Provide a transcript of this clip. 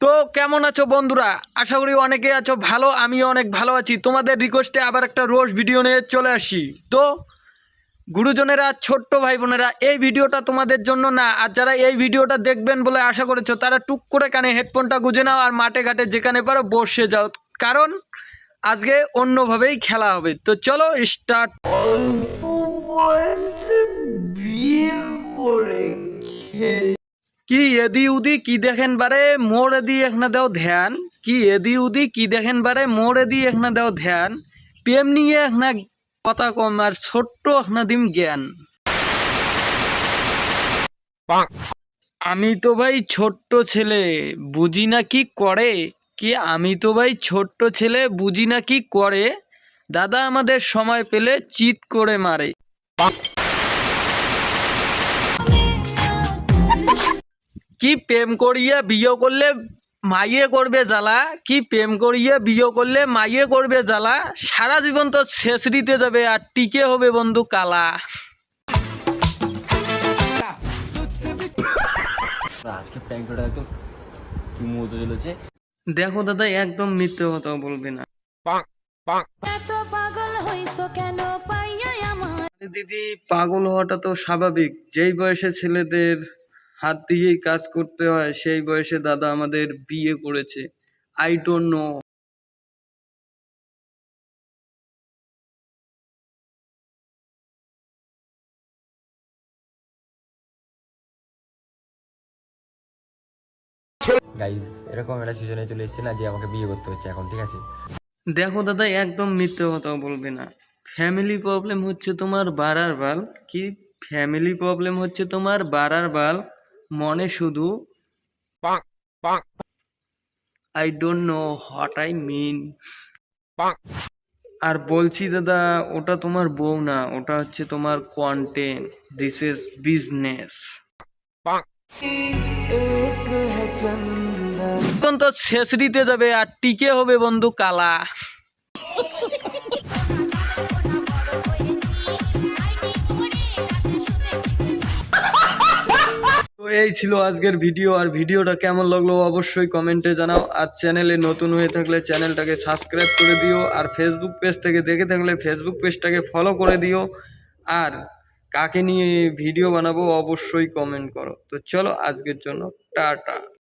তো কেমন আছো বন্ধুরা? আশা করি অনেকে আছো ভালো, আমিও অনেক ভালো আছি। তোমাদের রিকোয়েস্টে আবার একটা রোজ ভিডিও নিয়ে চলে আসি। তো গুরুজনেরা, ছোট্ট ভাই বোনেরা এই ভিডিওটা তোমাদের জন্য না, আর যারা এই ভিডিওটা দেখবেন বলে আশা করেছ, তারা টুক করে কানে হেডফোনটা গুঁজে নাও আর মাঠে ঘাটে যেখানে পারো বসে যাও। কারণ আজকে অন্যভাবেই খেলা হবে। তো চলো স্টার্ট কি এদি উদি কি দেখেন বারে মোর এদি এখানে দেও ধ্যান। কি এদি উদি কি দেখেন বারে মোর এদি এখানে দেও ধ্যান। প্রেম নিয়ে এখানে কথা কম আর ছোট্ট এখানে দিম জ্ঞান। আমি তো ভাই ছোট্ট ছেলে বুঝি না কি করে কি আমি তো ভাই ছোট্ট ছেলে বুঝি না কি করে দাদা আমাদের সময় পেলে চিৎ করে মারে। কি প্রেম করিয়ে বিয়ে করলে মাইয়ে করবে জ্বালা? কি প্রেম করিয়ে বিয়ে করলে মাইয়ে করবে জ্বালা? সারা জীবন তো শেষ দিতে যাবে আর টিকে হবে বন্ধু কালা। আজকে প্র্যাঙ্কটা একদম চুমু হতে চলেছে। দেখো দাদা একদম মিথ্যে কথা বলবে না। পাগল হইছো কেন? পাইয়া দিদি পাগল হওয়াটা তো স্বাভাবিক। যেই বয়সে ছেলেদের হাত দিয়েই কাজ করতে হয়। সেই বয়সে দাদা আমাদের বিয়ে করেছে। আই ডোন্ট নো গাইজ এরকম একটা সিজনে চলে এসেছে না যে আমাকে বিয়ে করতে হচ্ছে এখন ঠিক আছে? দেখো দাদা একদম মিথ্যে কথা বলবে না। ফ্যামিলি প্রবলেম হচ্ছে তোমার বাড়ার বাল। কি? ফ্যামিলি প্রবলেম হচ্ছে তোমার বাড়ার বাল। মনে শুধু I don't know what I mean আর বলছি দাদা ওটা তোমার বউ না ওটা হচ্ছে তোমার কন্টেন্ট দিস ইজ বিজনেস তো শেষ দিতে যাবে আর টিকে হবে বন্ধু কালা। এই ছিল আজকের ভিডিও, আর ভিডিওটা কেমন লাগল অবশ্যই কমেন্টে জানাও। আর চ্যানেলে নতুন হয়ে থাকলে চ্যানেলটাকে সাবস্ক্রাইব করে দিও, আর ফেসবুক পেজটাকে দেখে থাকলে ফেসবুক পেজটাকে ফলো করে দিও। আর কাকে নিয়ে ভিডিও বানাবো অবশ্যই কমেন্ট করো। তো চলো আজকের জন্য, টাটা।